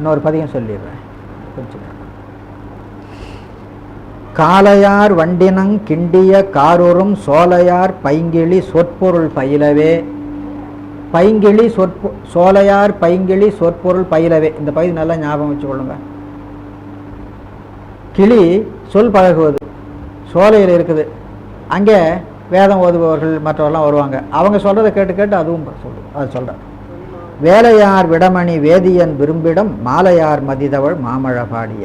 இன்னொரு பதியம் சொல்லிடுறேன். கொஞ்சம் காளையார் வண்டினங் கிண்டிய காரூரும் சோலையார் பைங்கிழி சொற்பொருள் பயிலவே. பைங்கிழி சொற்பொ சோலையார் பைங்கிழி சொற்பொருள் பயிலவே. இந்த பகுதி நல்லா ஞாபகம் வச்சுக்கொள்ளுங்க. கிளி சொல் பழகுவது சோலையில் இருக்குது. அங்கே வேதம் ஓதுபவர்கள் மற்றவர்கள்லாம் வருவாங்க. அவங்க சொல்கிறத கேட்டு கேட்டு அதுவும் சொல்லுவோம் அது சொல்கிறேன் வேலையார் விடமணி வேதியன் விரும்பிடம் மாலையார் மதிதவள் மாமழ பாடிய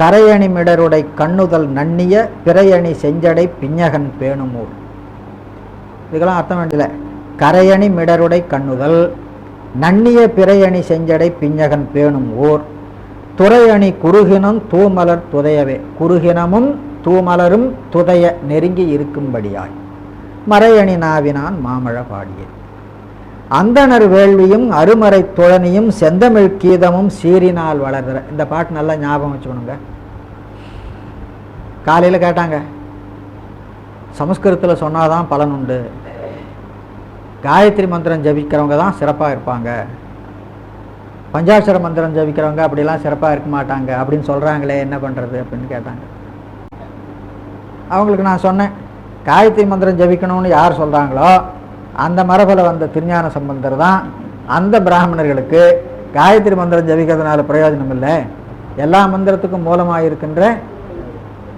கரையணி மிடருடை கண்ணுதல் நன்னிய பிறையணி செஞ்சடை பிஞ்சகன் பேணுமூர். இதுக்கெல்லாம் அர்த்தம் வேண்டியல கரையணி மிடருடை கண்ணுதல் நன்னிய பிறையணி செஞ்சடை பிஞ்சகன் பேணும் ஊர் துறையணி குறுகினம் தூமலர் துதையவே. குறுகினமும் தூமலரும் துதைய நெருங்கி இருக்கும்படியாய். மறையணி நாவினான் மாமழ பாடிய அந்தனர் வேள்வியும் அருமறை துழனியும் செந்தமிழ் கீதமும் சீரினால் வளர்கிற இந்த பாட்டு நல்லா ஞாபகம் வச்சுக்கணுங்க. காலையில் கேட்டாங்க சமஸ்கிருதத்தில் சொன்னாதான் பலன் உண்டு. காயத்ரி மந்திரம் ஜபிக்கிறவங்க தான் சிறப்பாக இருப்பாங்க. பஞ்சாட்சர மந்திரம் ஜபிக்கிறவங்க அப்படிலாம் சிறப்பாக இருக்க மாட்டாங்க. அப்படின்னு சொல்கிறாங்களே என்ன பண்ணுறது அப்படின்னு கேட்டாங்க. அவங்களுக்கு நான் சொன்னேன் காயத்ரி மந்திரம் ஜபிக்கணும்னு யார் சொல்கிறாங்களோ அந்த மரபில் வந்த திருஞான சம்பந்தர் தான் அந்த பிராமணர்களுக்கு காயத்ரி மந்திரம் ஜபிக்கிறதுனால பிரயோஜனம் இல்லை எல்லா மந்திரத்துக்கும் மூலமாக இருக்கின்ற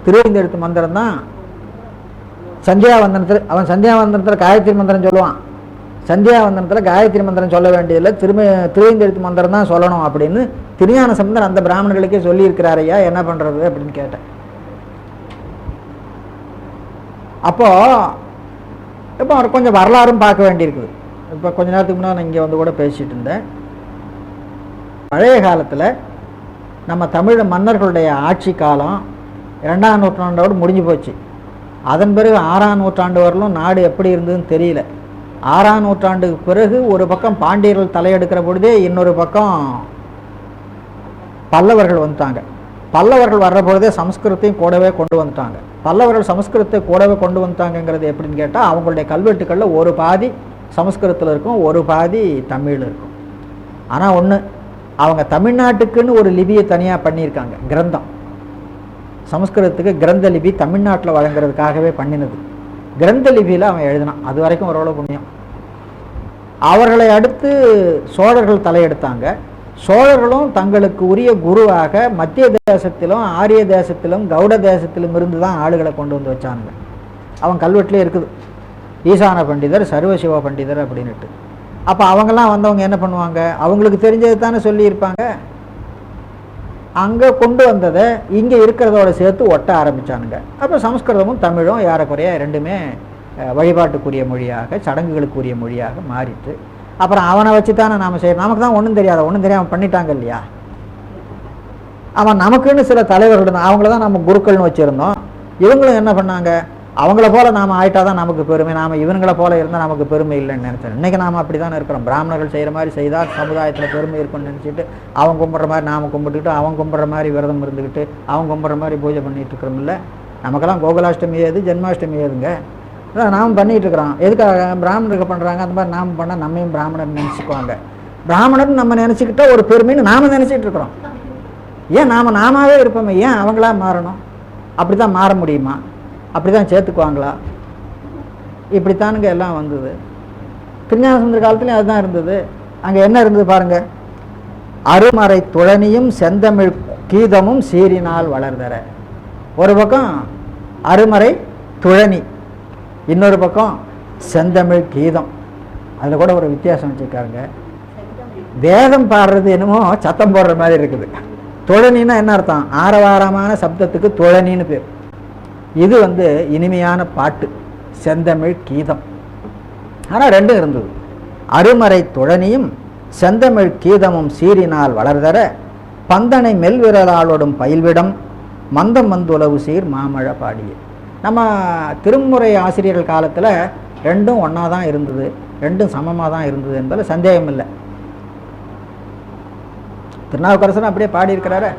திருவிந்தெழுத்து மந்திரம் தான் சந்தியாவந்தனத்தில் அவன் சந்தியாவந்தனத்தில் காயத்ரி மந்திரம் சொல்லுவான். சந்தியாவந்தனத்தில் காயத்ரி மந்திரம் சொல்ல வேண்டியதில்லை. திரும்ப திருவிந்தெழுத்து மந்திரம் தான் சொல்லணும் அப்படின்னு திருஞான சம்பந்தர் அந்த பிராமணர்களுக்கே சொல்லியிருக்கிறார் ஐயா என்ன பண்ணுறது அப்படின்னு கேட்டேன். அப்போ இப்போ அவர் கொஞ்சம் வரலாறும் பார்க்க வேண்டியிருக்குது. இப்போ கொஞ்ச நேரத்துக்கு முன்னாடி நான் இங்கே வந்து கூட பேசிகிட்டு இருந்தேன். பழைய காலத்தில் நம்ம தமிழ் மன்னர்களுடைய ஆட்சி காலம் இரண்டாம் நூற்றாண்டோடு முடிஞ்சு போச்சு. அதன் பிறகு ஆறாம் நூற்றாண்டு வரலும் நாடு எப்படி இருந்ததுன்னு தெரியல. ஆறாம் நூற்றாண்டுக்கு பிறகு ஒரு பக்கம் பாண்டியர்கள் தலையெடுக்கிற பொழுதே இன்னொரு பக்கம் பல்லவர்கள் வந்துட்டாங்க. பல்லவர்கள் வர்ற பொழுதே சமஸ்கிருதத்தையும் கூடவே கொண்டு வந்துட்டாங்க. பல்லவர்கள் சமஸ்கிருதத்தை கூடவே கொண்டு வந்துட்டாங்கங்கிறது எப்படின்னு கேட்டால் அவங்களுடைய கல்வெட்டுக்களில் ஒரு பாதி சமஸ்கிருதத்தில் இருக்கும் ஒரு பாதி தமிழ் இருக்கும். ஆனால் ஒன்று அவங்க தமிழ்நாட்டுக்குன்னு ஒரு லிபியை தனியாக பண்ணியிருக்காங்க கிரந்தம். சமஸ்கிருதத்துக்கு கிரந்த லிபி தமிழ்நாட்டில் வழங்குறதுக்காகவே பண்ணினது. கிரந்த லிபியில் அவன் எழுதினான். அது வரைக்கும் ஓரளவு புண்ணியம். அவர்களை அடுத்து சோழர்கள் தலையெடுத்தாங்க. சோழர்களும் தங்களுக்கு உரிய குருவாக மத்திய தேசத்திலும் ஆரிய தேசத்திலும் கவுட தேசத்திலும் இருந்து தான் ஆளுகளை கொண்டு வந்து வச்சானுங்க. அவன் கல்வெட்டிலே இருக்குது. ஈசான பண்டிதர் சர்வசிவ பண்டிதர் அப்படின்னுட்டு. அப்போ அவங்கெல்லாம் வந்தவங்க என்ன பண்ணுவாங்க? அவங்களுக்கு தெரிஞ்சது தானே சொல்லியிருப்பாங்க. அங்கே கொண்டு வந்ததை இங்கே இருக்கிறதோட சேர்த்து ஒட்ட ஆரம்பித்தானுங்க அப்போ சமஸ்கிருதமும் தமிழும் ஏறக்குறைய ரெண்டுமே வழிபாட்டுக்குரிய மொழியாக சடங்குகளுக்குரிய மொழியாக மாறிட்டு அப்புறம் அவனை வச்சு தானே நாம் செய்யணும் நமக்கு தான் ஒன்றும் தெரியாது. ஒன்றும் தெரியாமல் பண்ணிட்டாங்க இல்லையா? அவன் நமக்குன்னு சில தலைவர்கள் இருந்தான் அவங்கள தான் நம்ம குருக்கள்னு வச்சுருந்தோம். இவங்களும் என்ன பண்ணாங்க? அவங்கள போல நாம் ஆயிட்டா தான் நமக்கு பெருமை. நாம் இவங்கள போல இருந்தால் நமக்கு பெருமை இல்லைன்னு நினச்சேன். இன்றைக்கி நாம் அப்படி தானே இருக்கிறோம். பிராமணர்கள் செய்கிற மாதிரி செய்தால் சமுதாயத்தில் பெருமை இருக்கும்னு நினச்சிட்டு அவன் கும்பிட்ற மாதிரி நாம் கும்பிட்டுக்கிட்டு அவன் கும்பிட்ற மாதிரி விரதம் இருந்துக்கிட்டு அவன் கும்பிட்ற மாதிரி பூஜை பண்ணிட்டு இருக்கிறோம்ல. நமக்கெல்லாம் கோகுலாஷ்டமி ஏது ஜென்மாஷ்டமி ஏதுங்க? நாம் பண்ணிகிட்ருக்குறோம். இருக்கிறோம் எதுக்காக? பிராமணருக்கு பண்ணுறாங்க அந்த மாதிரி நாம் பண்ணால் நம்மையும் பிராமணர் நினச்சிக்குவாங்க. பிராமணர் நம்ம நினச்சிக்கிட்டா ஒரு பெருமைன்னு நாம் நினச்சிட்டு இருக்கிறோம் ஏன் நாம் நாமாவே இருப்போமே? ஏன் அவங்களா மாறணும்? அப்படி தான் மாற முடியுமா? அப்படி தான் சேர்த்துக்குவாங்களா? இப்படித்தானுங்க எல்லாம் வந்தது. திருஞான சுந்தர காலத்துலேயும் அதுதான் இருந்தது. அங்கே என்ன இருந்தது பாருங்க. அருமறை துழனியும் செந்தமிழ் கீதமும் சீரினால் வளர்தர ஒரு பக்கம் அருமறை துழனி இன்னொரு பக்கம் செந்தமிழ் கீதம். அதில் கூட ஒரு வித்தியாசம் வச்சுருக்காங்க வேதம் பாடுறது என்னமோ சத்தம் போடுற மாதிரி இருக்குது. துழனின்னா என்ன அர்த்தம்? ஆரவாரமான சப்தத்துக்கு துழனின்னு பேர். இது வந்து இனிமையான பாட்டு செந்தமிழ் கீதம். ஆனால் ரெண்டும் இருந்தது. அருமறை துழனியும் செந்தமிழ் கீதமும் சீரினால் வளர்தர பந்தனை மெல்விரலாளோடும் பயில்விடம் மந்தம் வந்துளவு சீர் மாமழ பாடியே. நம்ம திருமுறை ஆசிரியர்கள் காலத்தில் ரெண்டும் ஒன்றா தான் இருந்தது. ரெண்டும் சமமாக தான் இருந்தது என்பதில் சந்தேகம் இல்லை. திருநாவுக்கரசன் அப்படியே பாடியிருக்கிறாரு.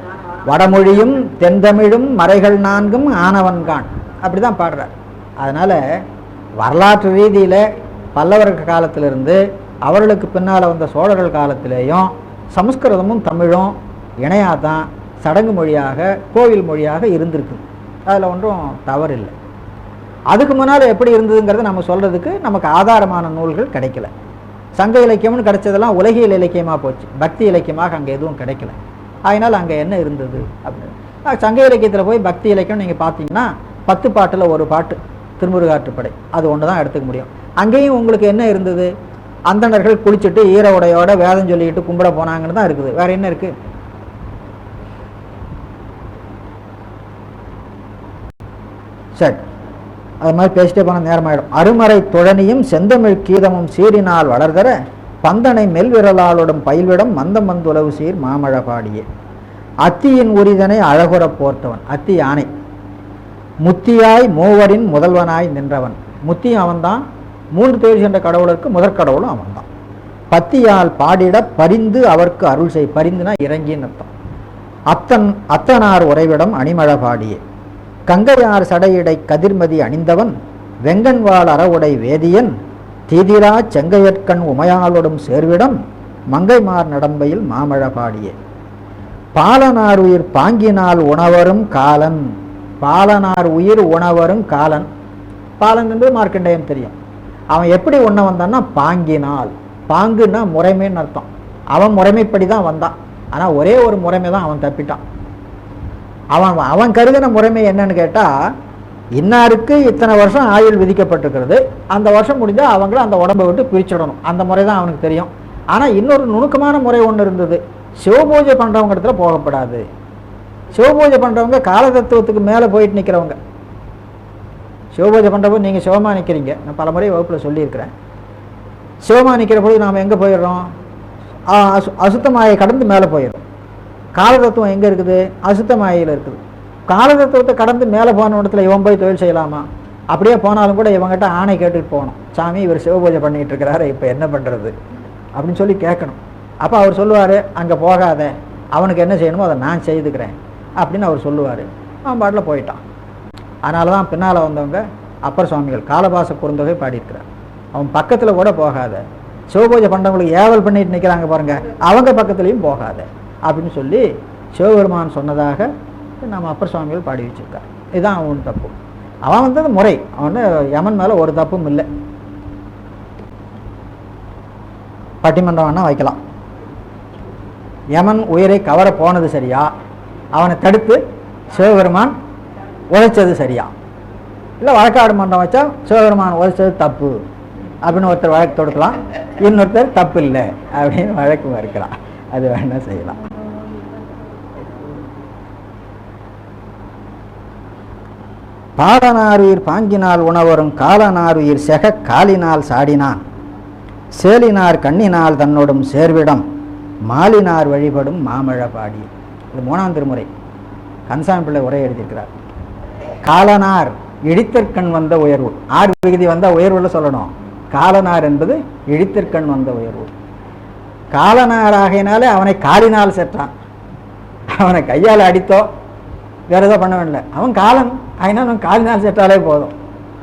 வடமொழியும் தென்தமிழும் மறைகள் நான்கும் ஆனவன்கான் அப்படி தான் பாடுறார். அதனால் வரலாற்று ரீதியில் பல்லவர்கள் காலத்திலிருந்து அவர்களுக்கு பின்னால் வந்த சோழர்கள் காலத்திலேயும் சமஸ்கிருதமும் தமிழும் இணையாக தான் சடங்கு மொழியாக கோவில் மொழியாக இருந்திருக்கு. அதில் ஒன்றும் தவறு இல்லை அதுக்கு முன்னால் எப்படி இருந்ததுங்கிறத நம்ம சொல்கிறதுக்கு நமக்கு ஆதாரமான நூல்கள் கிடைக்கல. சங்க இலக்கியம்னு கிடைச்சதெல்லாம் உலகியல் இலக்கியமாக போச்சு. பக்தி இலக்கியமாக அங்கே எதுவும் கிடைக்கல. அதனால் அங்கே என்ன இருந்தது அப்படின்னு. சங்க இலக்கியத்தில் போய் பக்தி இலக்கியம் நீங்கள் பார்த்தீங்கன்னா பத்து பாட்டில் ஒரு பாட்டு திருமுருகாற்றுப்படை அது ஒன்று தான் எடுத்துக்க முடியும். அங்கேயும் உங்களுக்கு என்ன இருந்தது? அந்தணர்கள் குளிச்சுட்டு ஈர உடையோட வேதம் சொல்லிக்கிட்டு கும்பிட போனாங்கன்னு தான் இருக்குது. வேற என்ன இருக்குது சரி. அது மாதிரி பேசிட்டே போனால் நேரமாயிடும். அருமறை துழனியும் செந்தமிழ் கீதமும் சீரினால் வளர்தர பந்தனை மெல்விரலாளோடும் பயில்விடம் மந்தம் வந்துளவு சீர் மாமழ பாடியே அத்தியின் உரிதனை அழகுற போர்த்தவன் அத்தி யானை. முத்தியாய் மூவரின் முதல்வனாய் நின்றவன். முத்தியும் அவன்தான் மூன்று தேடி சென்ற கடவுளுக்கு முதற் கடவுளும் அவன்தான். பத்தியால் பாடிட பரிந்து அவர்க்கு அருள் செய் பரிந்துனா இறங்கின்னு அர்த்தம். அத்தன் அத்தனார் உறைவிடம் அணிமழ பாடியே கங்கையார் சடையிடை கதிர்மதி அணிந்தவன் வெங்கன்வாள் அறவுடை வேதியன் தீதிரா செங்கையற்கண் உமையாளொடும் சேர்விடம் மங்கைமார் நடம்பையில் மாமழ பாடிய. பாலனார் உயிர் பாங்கினால் உணவரும் காலன் பாலனார் உயிர் உணவரும் காலன். பாலன் என்பது மார்க்கண்டேயன் தெரியும். அவன் எப்படி உண்ண வந்தான்னா பாங்கினால். பாங்குன்னா முறைமைன்னு அர்த்தம். அவன் முறைமைப்படி தான் வந்தான். ஆனால் ஒரே ஒரு முறைமை தான் அவன் தப்பிட்டான். அவன் அவன் கருதின முறைமை என்னன்னு கேட்டால் இன்னாருக்கு இத்தனை வருஷம் ஆயுள் விதிக்கப்பட்டிருக்கிறது அந்த வருஷம் முடிஞ்சால் அவங்கள அந்த உடம்பை விட்டு பிரிச்சிடணும். அந்த முறை தான் அவனுக்கு தெரியும். ஆனால் இன்னொரு நுணுக்கமான முறை ஒன்று இருந்தது. சிவபூஜை பண்ணுறவங்க இடத்துல போகப்படாது. சிவபூஜை பண்ணுறவங்க காலதத்துவத்துக்கு மேலே போயிட்டு நிற்கிறவங்க சிவபூஜை பண்ணுறப்போ நீங்கள் சிவமா நிற்கிறீங்க நான் பல முறை வகுப்பில் சொல்லியிருக்கிறேன். சிவமா நிற்கிற பொழுது நாம் எங்கே போயிடுறோம்? ஆ, அசு அசுத்தமாயை கடந்து மேலே போயிடும் காலதத்துவம் எங்கே இருக்குது? அசுத்தமாயில் இருக்குது. காலதத்துவத்தை கடந்து மேலே போன இடத்துல இவன் போய் தொழில் செய்யலாமா? அப்படியே போனாலும் கூட இவங்ககிட்ட ஆணை கேட்டுட்டு போகணும். சாமி இவர் சிவபூஜை பண்ணிட்டு இருக்கிறாரு இப்போ என்ன பண்ணுறது அப்படின்னு சொல்லி கேட்கணும். அப்போ அவர் சொல்லுவார் அங்கே போகாத. அவனுக்கு என்ன செய்யணுமோ அதை நான் செய்துக்கிறேன். அப்படின்னு அவர் சொல்லுவார். அவன் பாட்டில் போயிட்டான். அதனால தான் பின்னால் வந்தவங்க அப்பர் சுவாமிகள் காலபாச குறுந்தொகை பாடியிருக்கிறார். அவன் பக்கத்தில் கூட போகாத. சிவபூஜை பண்ணுறவங்களுக்கு ஏவல் பண்ணிட்டு நிற்கிறாங்க பாருங்கள் அவங்க பக்கத்துலேயும் போகாத. அப்படின்னு சொல்லி சிவபெருமான் சொன்னதாக நம்ம அப்பர் சுவாமிகள் பாடி வச்சுருக்கார். இதுதான் அவன் தப்பு. அவன் வந்தது முறை. அவன் யமன் மேலே ஒரு தப்பும் இல்லை. பட்டிமன்றம் வேணால் வைக்கலாம். யமன் உயிரை கவர போனது சரியா? அவனை தடுத்து சிவபெருமான் உழைச்சது சரியா? இல்லை வழக்காடு மன்றம் வச்சா சிவபெருமான் உழைச்சது தப்பு அப்படின்னு ஒருத்தர் வழக்கு தொடுக்கலாம். இன்னொருத்தர் தப்பு இல்லை அப்படின்னு வழக்கு மறுக்கலாம் அது வேணால் செய்யலாம். பாடனாருயிர் பாங்கினால் உணவரும் காலனாருயிர் செக காலினால் சாடினான். சேலினார் கண்ணினால் தன்னோடும் சேர்விடம் மாலினார் வழிபடும் மாமழ பாடி. இது மூணாம் திருமுறை. கன்சாமி பிள்ளை உரை எழுதியிருக்கிறார். காலனார் இடித்தற்கண் வந்த உயர்வு. ஆறு விகுதி வந்தால் உயர்வுல சொல்லணும். காலனார் என்பது இடித்தற்கண் வந்த உயர்வு. காலனாராகையினாலே அவனை காலினால் செற்றான் அவனை கையால் அடித்தோ வேற ஏதோ பண்ண வேண்டிய அவன் காலன் அதனால் அவன் காலினால் செற்றாலே போதும்.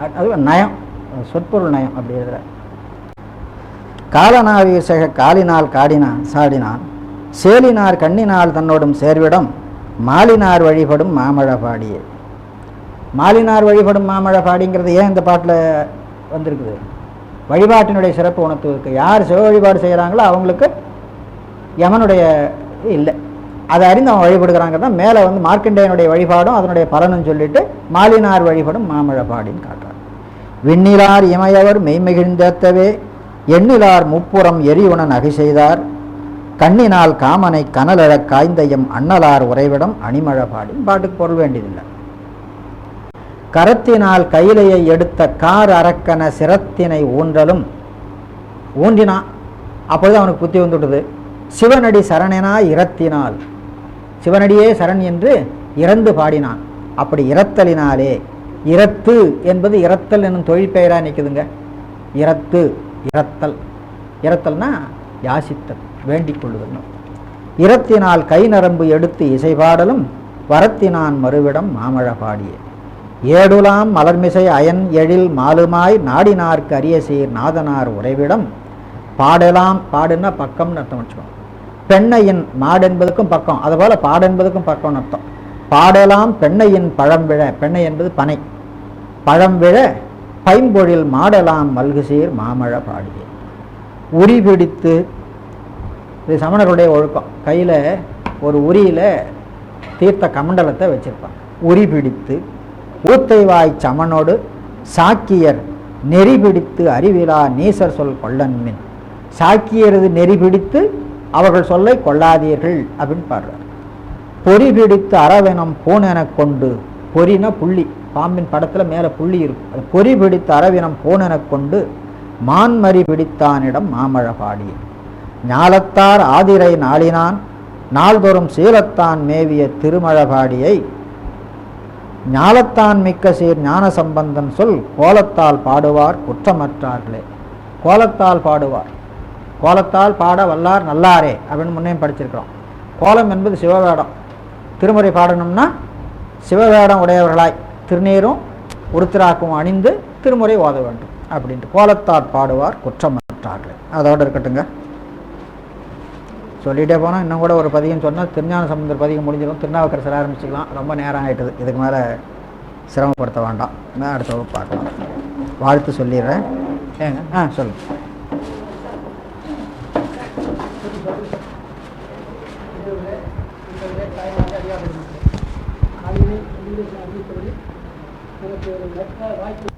அது- அது நயம் சொற்பொருள் நயம் அப்படி எழுதுற காலனாவீர் செக காலினால் காடினான் சாடினான். சேலினார் கண்ணினால் தன்னோடும் சேர்விடம் மாலினார் வழிபடும் மாமழ பாடியே மாலினார் வழிபடும் மாமழ பாடிங்கிறது ஏன் இந்த பாட்டில் வந்திருக்குது? வழிபாட்டினுடைய சிறப்பு உணர்த்துவதற்கு யார் சிவ வழிபாடு செய்கிறாங்களோ அவங்களுக்கு யமனுடைய இல்லை. அதை அறிந்து அவன் வழிபடுகிறாங்க தான் மேலே வந்து மார்க்கண்டேயனுடைய வழிபாடும் அதனுடைய பலனும் சொல்லிட்டு மாலினார் வழிபடும் மாமழபாடின்னு காட்டுறார். விண்ணிலார் இமையவர் மெய்மிகிழ்ந்தேத்தவே எண்ணிலார் முப்புறம் எரியுண நகை செய்தார். கண்ணினால் காமனை கனலழக் காய்ந்தயம் அண்ணலார் உறைவிடம் அணிமழ பாட்டுக்கு பொருள் வேண்டியதில்லை. கரத்தினால் கையிலையை எடுத்த கார் அரக்கன சிரத்தினை ஊன்றலும். ஊன்றினான் அப்பொழுது அவனுக்கு புத்தி வந்துவிட்டது. சிவனடி சரணனா இரத்தினால். சிவனடியே சரண் என்று இறந்து பாடினான். அப்படி இரத்தலினாலே இரத்து என்பது இரத்தல் என்னும் தொழிற்பெயரா நிற்குதுங்க. இரத்து இரத்தல். இரத்தல்னா யாசித்தல் வேண்டிக் கொள்ளுதல் இரத்தினால் கை நரம்பு எடுத்து இசைபாடலும் வரத்தினான் மறுவிடம் மாமழ பாடியே. ஏடுலாம் மலர்மிசை அயன் எழில் மாலுமாய் நாடினார்க்கு அரிய சீர் நாதனார் உறைவிடம். பாடலாம் பாடுன்னா பக்கம்னு அர்த்தம் வச்சுக்கோ பெண்ணையின் மாடு என்பதுக்கும் பக்கம். அதுபோல் பாடு என்பதுக்கும் பக்கம்னு அர்த்தம். பாடலாம் பெண்ணையின் பழம்பிழ பெண்ணை என்பது பனை. பழம்பிழ பைம்பொழில் மாடலாம் மல்குசீர் மாமழ பாடியே. உரி பிடித்து இது சமணர்களுடைய ஒழுக்கம். கையில் ஒரு உரியில் தீர்த்த கமண்டலத்தை வச்சிருப்பான் உரி பிடித்து ஊத்தைவாய் சமனோடு சாக்கியர் நெறி பிடித்து அறிவிலா நீசர் சொல் கொள்ளன்மின். சாக்கியரது நெறி பிடித்து அவர்கள் சொல்லை கொள்ளாதீர்கள் அப்படின்னு பாடுறார். பொறி பிடித்து அறவெனம் பூனென கொண்டு பொறினா புள்ளி பாம்பின் படத்தில் மேலே புள்ளி இருக்கும். அது பொறி பிடித்து அரவினம் பூனென கொண்டு மான்மறி பிடித்தானிடம் மாமழபாடி ஞாலத்தார் ஆதிரை நாளினான் நாள்தோறும் சீலத்தான் மேவிய திருமழபாடியை ஞாலத்தான் மிக்க சீர் ஞான சம்பந்தன் சொல் கோலத்தால் பாடுவார் குற்றமற்றார்களே. கோலத்தால் பாடுவார். கோலத்தால் பாட வல்லார் நல்லாரே அப்படின்னு முன்னே படிச்சிருக்கிறோம். கோலம் என்பது சிவவேடம். திருமுறை பாடணும்னா சிவவேடம் உடையவர்களாய் திருநீரும் உருத்திராக்கும் அணிந்து திருமுறை ஓத வேண்டும். அப்படின்ட்டு கோலத்தால் பாடுவார் குற்றமற்றார்களே. அதோடு இருக்கட்டுங்க. சொல்லிகிட்டே போனால் இன்னும் கூட ஒரு பதிகம் சொன்னால் திருஞான சம்பந்தர் பதிகம் முடிஞ்சிடும். திருநாவுக்கரசர் ஆரம்பிச்சுக்கலாம். ரொம்ப நேரம் ஆகிட்டுது இதுக்கு மேலே சிரமப்படுத்த வேண்டாம். நான் அடுத்த வகுப்பு பார்க்கலாம். வாழ்த்து சொல்லிடுறேன். ஏங்க? ஆ சொல்லுங்க. வாய்ப்பு